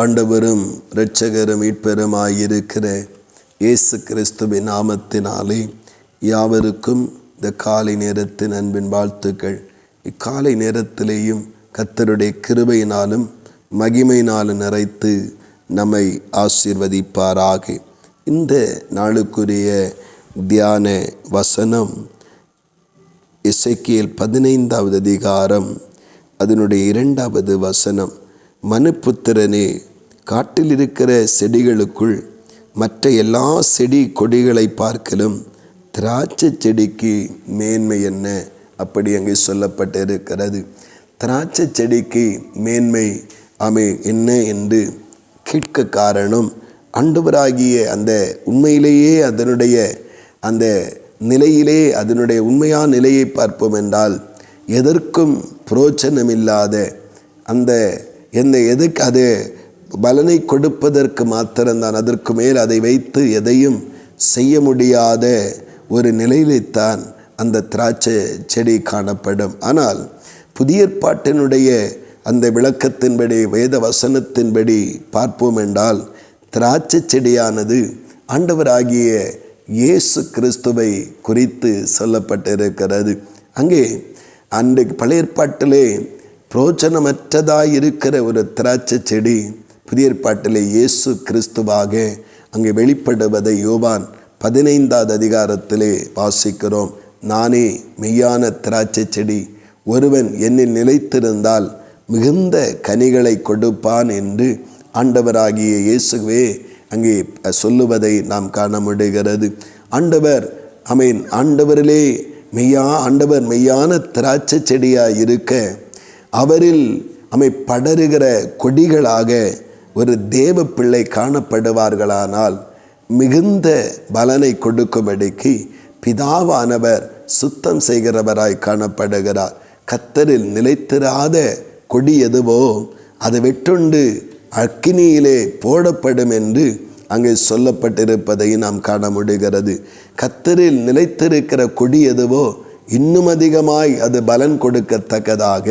ஆண்டவரும் இரட்சகரும் மீட்பெருமாயிருக்கிற இயேசு கிறிஸ்துவின் நாமத்தினாலே யாவருக்கும் இந்த காலை நேரத்தின் அன்பின் வாழ்த்துக்கள். இக்காலை நேரத்திலேயும் கத்தருடைய கிருபையினாலும் மகிமையினாலும் நிறைத்து நம்மை ஆசீர்வதிப்பாராக. இந்த நாளுக்குரிய தியான வசனம் இசைக்கியல் பதினைந்தாவது அதிகாரம் அதனுடைய இரண்டாவது வசனம் மனுப்புத்திரனே காட்டில் இருக்கிற செடிகளுக்குள் மற்ற எல்லா செடி கொடிகளை பார்க்கலும் திராட்சை செடிக்கு மேன்மை என்ன? அப்படி அங்கே சொல்லப்பட்டிருக்கிறது. திராட்சை செடிக்கு மேன்மை அமை என்ன என்று கேட்க காரணம் அண்டவராகிய அந்த உண்மையிலேயே அதனுடைய அந்த நிலையிலே அதனுடைய உண்மையான நிலையை பார்ப்போம் என்றால் எதற்கும் புரோச்சனமில்லாத அந்த எந்த எதுக்கு அது பலனை கொடுப்பதற்கு மாத்திரம்தான். அதற்கு மேல் அதை வைத்து எதையும் செய்ய முடியாத ஒரு நிலையில்தான் அந்த திராட்சை செடி காணப்படும். ஆனால் புதிய ஏற்பாட்டினுடைய அந்த விளக்கத்தின்படி வேத வசனத்தின்படி பார்ப்போம் என்றால் திராட்சை செடியானது ஆண்டவராகிய இயேசு கிறிஸ்துவை குறித்து சொல்லப்பட்டிருக்கிறது. அங்கே அன்றைக்கு பழைய ஏற்பாட்டிலே இருக்கிற ஒரு திராட்சை செடி புதிய ஏற்பாட்டிலே இயேசு கிறிஸ்துவாக அங்கே வெளிப்படுவதை யோவான் பதினைந்தாவது அதிகாரத்திலே வாசிக்கிறோம். நானே மெய்யான திராட்சை செடி ஒருவன் என்னில் நிலைத்திருந்தால் மிகுந்த கனிகளை கொடுப்பான் என்று ஆண்டவராகிய இயேசுவே அங்கே சொல்லுவதை நாம் காண முடிகிறது. ஆண்டவர் அமீன் ஆண்டவரிலே மெய்யா ஆண்டவர் மெய்யான திராட்சை செடியாக இருக்க அவரில் அமை படருகிற கொடிகளாக ஒரு தேவ பிள்ளை காணப்படுவார்களானால் மிகுந்த பலனை கொடுக்கும்படிக்கு பிதாவானவர் சுத்தம் செய்கிறவராய் காணப்படுகிறார். கத்தரில் நிலைத்திராத கொடி எதுவோ அது வெட்டுண்டு அக்கினியிலே போடப்படும் என்று அங்கே சொல்லப்பட்டிருப்பதை நாம் காண முடிகிறது. கத்தரில் நிலைத்திருக்கிற கொடி எதுவோ இன்னும் அதிகமாய் அது பலன் கொடுக்கத்தக்கதாக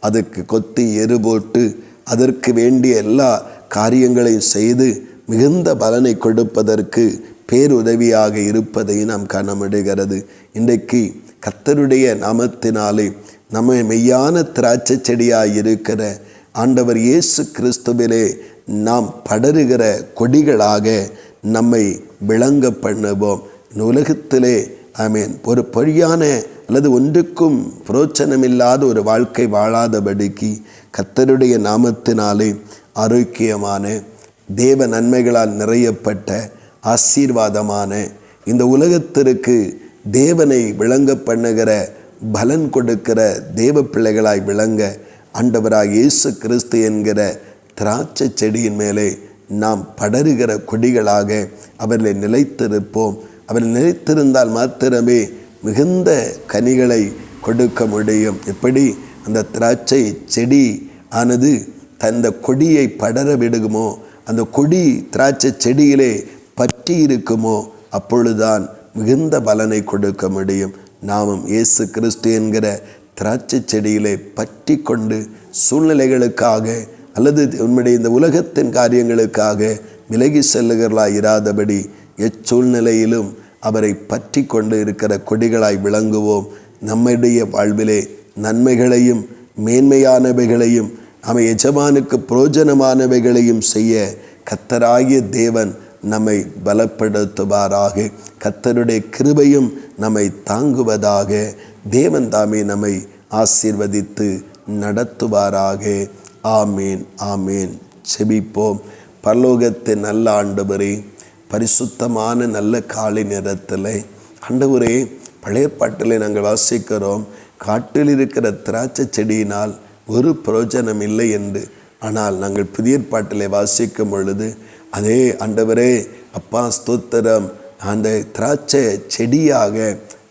அதுக்கு கொத்தி எரு போட்டு அதற்கு வேண்டிய எல்லா காரியங்களை செய்து மிகுந்த பலனை கொடுப்பதற்கு பேருதவியாக இருப்பதை நாம் காணமிடுகிறது. இன்றைக்கு கத்தருடைய நாமத்தினாலே நம்ம மெய்யான திராட்சை செடியாக இருக்கிற ஆண்டவர் இயேசு கிறிஸ்துவிலே நாம் படருகிற கொடிகளாக நம்மை விளங்க பண்ணுவோம். இந்த உலகத்திலே ஐ மீன் ஒரு பொழியான அல்லது ஒன்றுக்கும் புரோச்சனமில்லாத ஒரு வாழ்க்கை வாழாதபடிக்கு கத்தருடைய நாமத்தினாலே ஆரோக்கியமான தேவ நன்மைகளால் நிறையப்பட்ட ஆசீர்வாதமான இந்த உலகத்திற்கு தேவனை விளங்க பண்ணுகிற பலன் கொடுக்கிற தேவ பிள்ளைகளாய் விளங்க ஆண்டவராக இயேசு கிறிஸ்து என்கிற திராட்சை செடியின் மேலே நாம் படருகிற கொடிகளாக அவர்களை நிலைத்திருப்போம். அவர் நிலைத்திருந்தால் மாத்திரமே மிகுந்த கனிகளை கொடுக்க முடியும். எப்படி? அந்த திராட்சை செடி ஆனது தந்த கொடியை படர விடுகுமோ? அந்த கொடி திராட்சை செடியிலே பற்றி இருக்குமோ? அப்பொழுதுதான் மிகுந்த பலனை கொடுக்க முடியும். நாமும் இயேசு கிறிஸ்து என்கிற திராட்சை செடியிலே பற்றி கொண்டு சூழ்நிலைகளுக்காக அல்லது உண்மையுடைய இந்த உலகத்தின் காரியங்களுக்காக விலகி செல்லுகிறாய் இராதபடி எச்சூழ்நிலையிலும் அவரை பற்றி கொண்டு இருக்கிற கொடிகளாய் விளங்குவோம். நம்முடைய வாழ்விலே நன்மைகளையும் மேன்மையானவைகளையும் நம்ம எஜமானுக்கு புரோஜனமானவைகளையும் செய்ய கத்தராகிய தேவன் நம்மை பலப்படுத்துவாராக. கத்தருடைய கிருபையும் நம்மை தாங்குவதாக. தேவன் தாமே நம்மை ஆசீர்வதித்து நடத்துவாராக. ஆமேன் ஆமேன். செபிப்போம் பரலோகத்தின் நல்ல ஆண்டவரே பரிசுத்தமான நல்ல காலை நேரத்தில் ஆண்டவரே பழைய பாட்டில் நாங்கள் வாசிக்கிறோம். காட்டில் இருக்கிற திராட்சை செடியினால் ஒரு பிரயோஜனம் இல்லை என்று. ஆனால் நாங்கள் புதிய பாட்டிலே வாசிக்கும் பொழுது அதே ஆண்டவரே அப்பா ஸ்தோத்திரம். அந்த திராட்சை செடியாக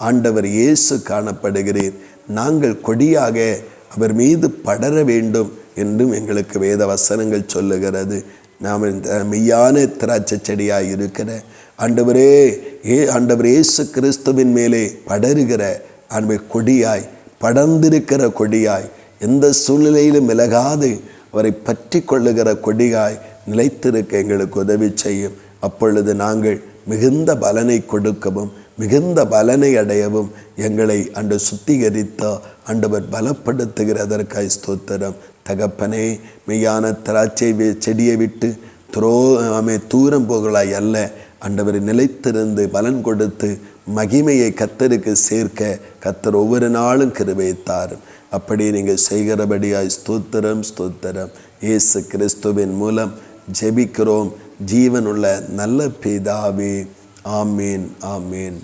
ஆண்டவர் இயேசு காணப்படுகிறீர். நாங்கள் கொடியாக அவர் மீது படர வேண்டும் என்றும் எங்களுக்கு வேத வசனங்கள் சொல்லுகிறது. நாம் இந்த மெய்யான திராட்சை செடியாக இருக்கிற ஆண்டவரே ஏ ஆண்டவர் இயேசு கிறிஸ்துவின் மேலே படருகிற அன்பை கொடியாய் படர்ந்திருக்கிற கொடியாய் எந்த சூழ்நிலையிலும் விலகாது. அவரை பற்றி கொள்ளுகிற கொடியாய் நிலைத்திருக்க எங்களுக்கு உதவி செய்யும். அப்பொழுது நாங்கள் மிகுந்த பலனை கொடுக்கவும் மிகுந்த பலனை அடையவும் எங்களை அன்று சுத்திகரித்த ஆண்டவர் பலப்படுத்துகிறதற்காய் ஸ்தோத்திரம். தகப்பனே மெய்யான திராட்சை வி- செடியை விட்டு துரோ ஆமே தூரம் போகலாய் அல்ல. ஆண்டவர் நிலைத்திருந்து பலன் கொடுத்து மகிமையை கத்தருக்கு சேர்க்க கத்தர் ஒவ்வொரு நாளும் கிருபையை அப்படி நீங்கள் செய்கிறபடியாய் ஸ்தோத்திரம் ஸ்தோத்திரம். இயேசு கிறிஸ்துவின் மூலம் ஜெபிக்கிறோம். ஜீவனுள்ள நல்ல பிதாவே. ஆமீன் ஆமீன்.